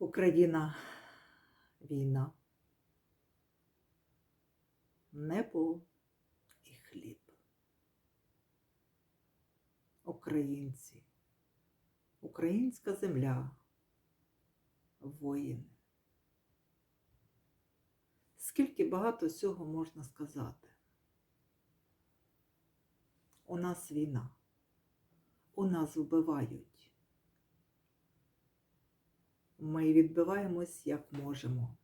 Україна війна, небо і хліб. Українці, українська земля, воїни. Скільки багато всього можна сказати. У нас війна, у нас вбивають. Ми відбиваємось як можемо.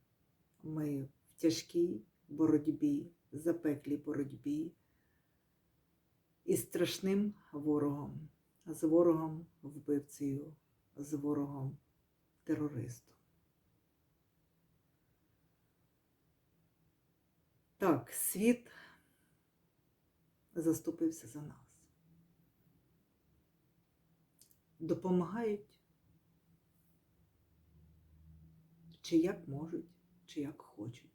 Ми в тяжкій боротьбі, запеклій боротьбі із страшним ворогом, з ворогом вбивцею, з ворогом терористом. Так, світ заступився за нас. Допомагають чи як можуть, чи як хочуть.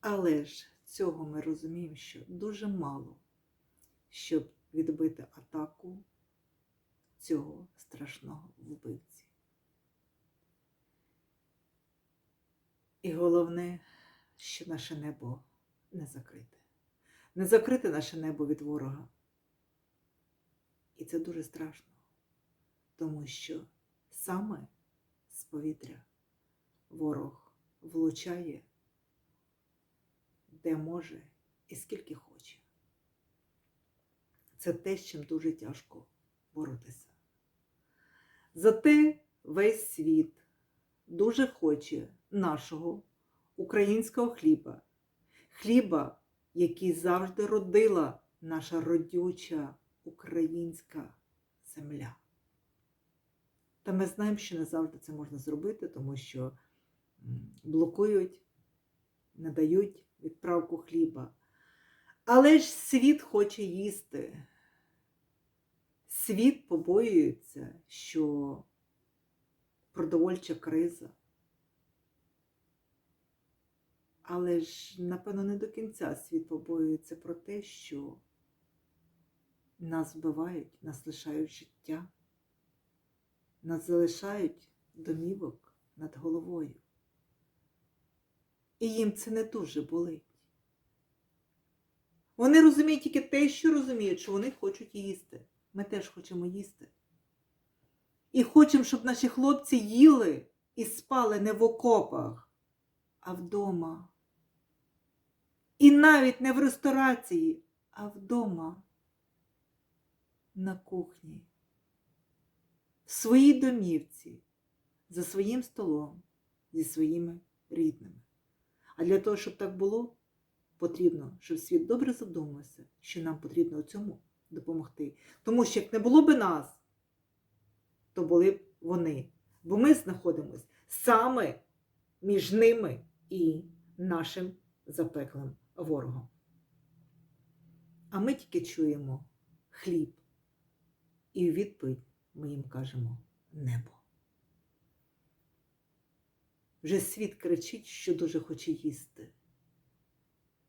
Але ж цього ми розуміємо, що дуже мало, щоб відбити атаку цього страшного вбивці. І головне, що наше небо не закрите. Не закрите наше небо від ворога. І це дуже страшно, тому що саме з повітря ворог влучає, де може і скільки хоче. Це те, з чим дуже тяжко боротися. Зате весь світ дуже хоче нашого українського хліба, хліба, який завжди родила наша родюча українська земля. Та ми знаємо, що не завжди це можна зробити, тому що блокують, не дають відправку хліба. Але ж світ хоче їсти. Світ побоюється, що продовольча криза. Але ж, напевно, не до кінця світ побоюється про те, що нас вбивають, нас лишають життя нас залишають домівок над головою. І їм це не дуже болить. Вони розуміють тільки те, що розуміють, що вони хочуть їсти. Ми теж хочемо їсти. І хочемо, щоб наші хлопці їли і спали не в окопах, а вдома. І навіть не в ресторації, а вдома, на кухні своїй домівці, за своїм столом, зі своїми рідними. А для того, щоб так було, потрібно, щоб світ добре задумався, що нам потрібно у цьому допомогти. Тому що як не було б нас, то були б вони. Бо ми знаходимося саме між ними і нашим запеклим ворогом. А ми тільки чуємо хліб і відповідь ми їм кажемо небо. Вже світ кричить, що дуже хоче їсти.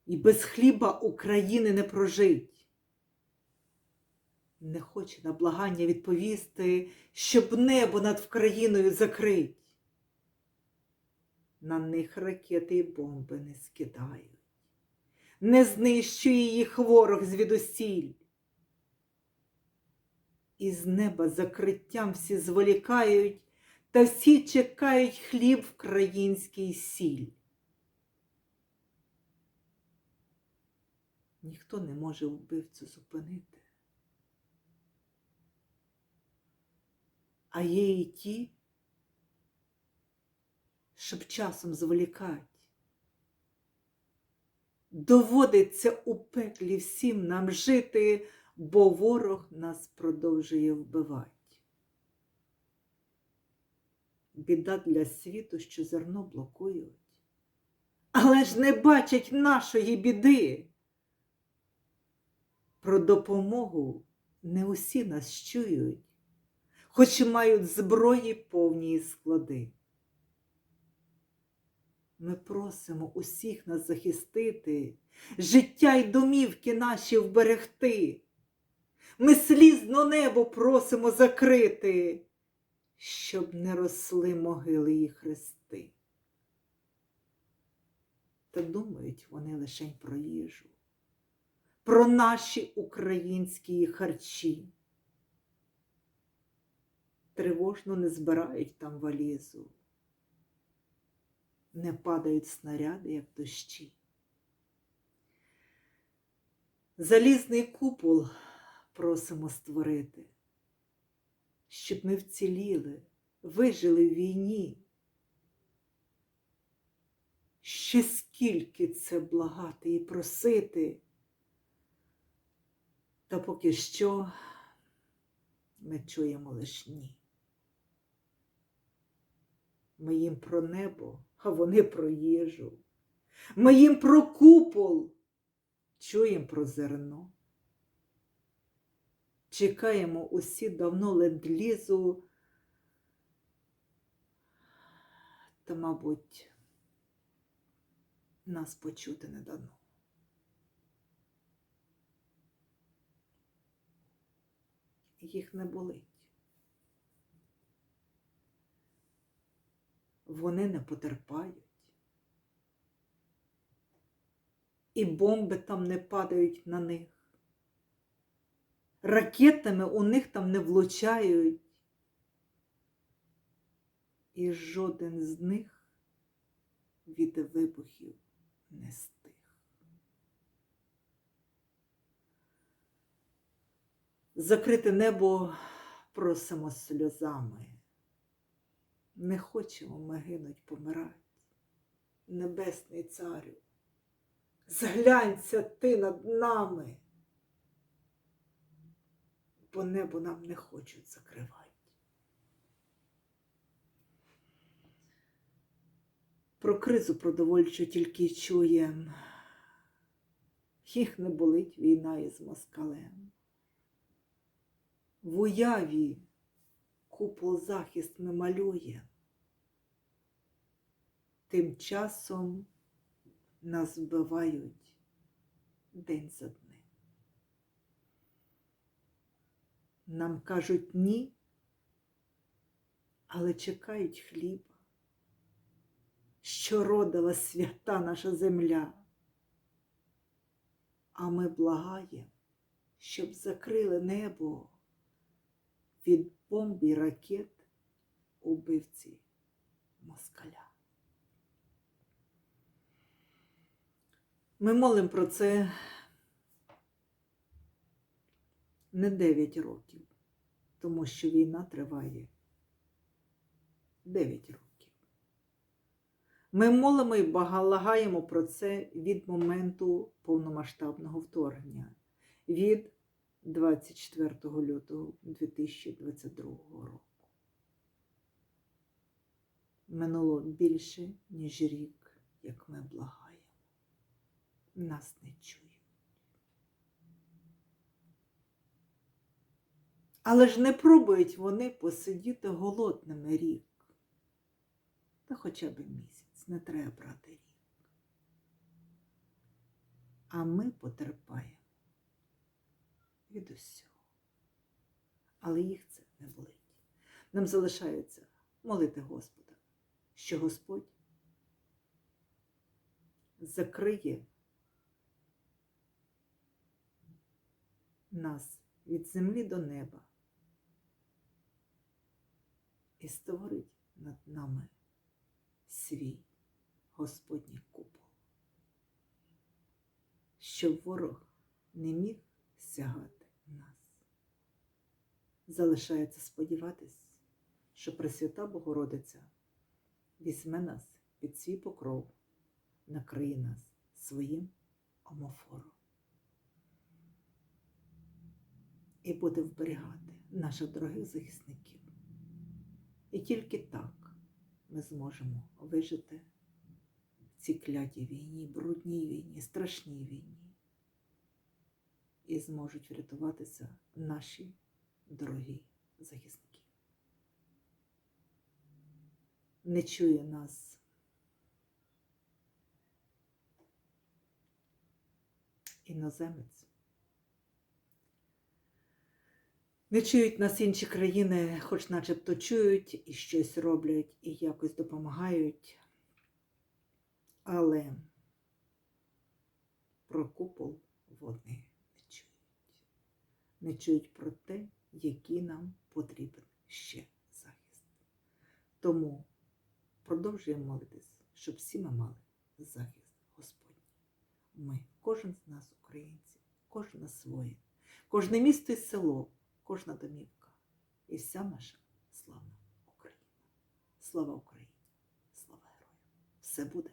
І без хліба України не прожить. Не хоче на благання відповісти, щоб небо над Вкраїною закрить. На них ракети і бомби не скидають, не знищує їх ворог звідусіль. Із неба закриттям всі зволікають, та всі чекають хліб в країнський сіль. Ніхто не може вбивцю зупинити. А є і ті, щоб часом зволікать. Доводиться у пеклі всім нам жити бо ворог нас продовжує вбивати. Біда для світу, що зерно блокують, але ж не бачать нашої біди. Про допомогу не усі нас чують, хоч і мають зброї повні склади. Ми просимо усіх нас захистити, життя й домівки наші вберегти. Ми слізно небо просимо закрити щоб не росли могили і хрести. Та думають вони лишень про їжу, про наші українські харчі. Тривожно не збирають там валізу, не падають снаряди, як дощі. Залізний купол просимо створити, щоб ми вціліли, вижили в війні. Ще скільки це благати і просити, та поки що ми чуємо лиш ні. Ми їм про небо, а вони про їжу. Ми їм про купол, чуємо про зерно. Чекаємо усі давно ленд-лізу, та, мабуть, нас почути не дано. Їх не болить. Вони не потерпають. І бомби там не падають на них. Ракетами у них там не влучають. І жоден з них від вибухів не стих. Закрите небо просимо сльозами. Не хочемо ми гинуть, помирать. Небесний царю, зглянься ти над нами, бо небо нам не хочуть закривати. Про кризу продовольчу тільки чуєм. Їх не болить війна із москалем. В уяві купол захист ми малює. Тим часом нас вбивають день за днем. Нам кажуть ні, але чекають хліба що родила свята наша земля. А ми благаємо, щоб закрили небо від бомб і ракет убивці москаля. Ми молимо про це не 9 років, тому що війна триває 9 років. Ми молимо і багалагаємо про це від моменту повномасштабного вторгнення, від 24 лютого 2022 року. Минуло більше, ніж рік, як ми благаємо. Нас не чують. Але ж не пробують вони посидіти голодними рік, та хоча б місяць не треба брати рік. А ми потерпаємо від усього. Але їх це не болить. Нам залишається молити Господа, що Господь закриє нас від землі до неба і створить над нами свій Господній купол, щоб ворог не міг сягати нас. Залишається сподіватись, що Пресвята Богородиця візьме нас під свій покров, накриє нас своїм омофором і буде вберігати наших дорогих захисників. І тільки так ми зможемо вижити в цій клятій війні, брудній війні, страшній війні. І зможуть врятуватися наші дорогі захисники. Не чує нас іноземець. Не чують нас інші країни, хоч начебто чують і щось роблять, і якось допомагають. Але про купол вони не чують. Не чують про те, який нам потрібен ще захист. Тому продовжуємо молитись, щоб всі ми мали захист Господній. Ми, кожен з нас, українців, кожен своє, кожне місто і село, кожна домівка і вся наша славна Україна. Слава Україні! Слава героям! Все буде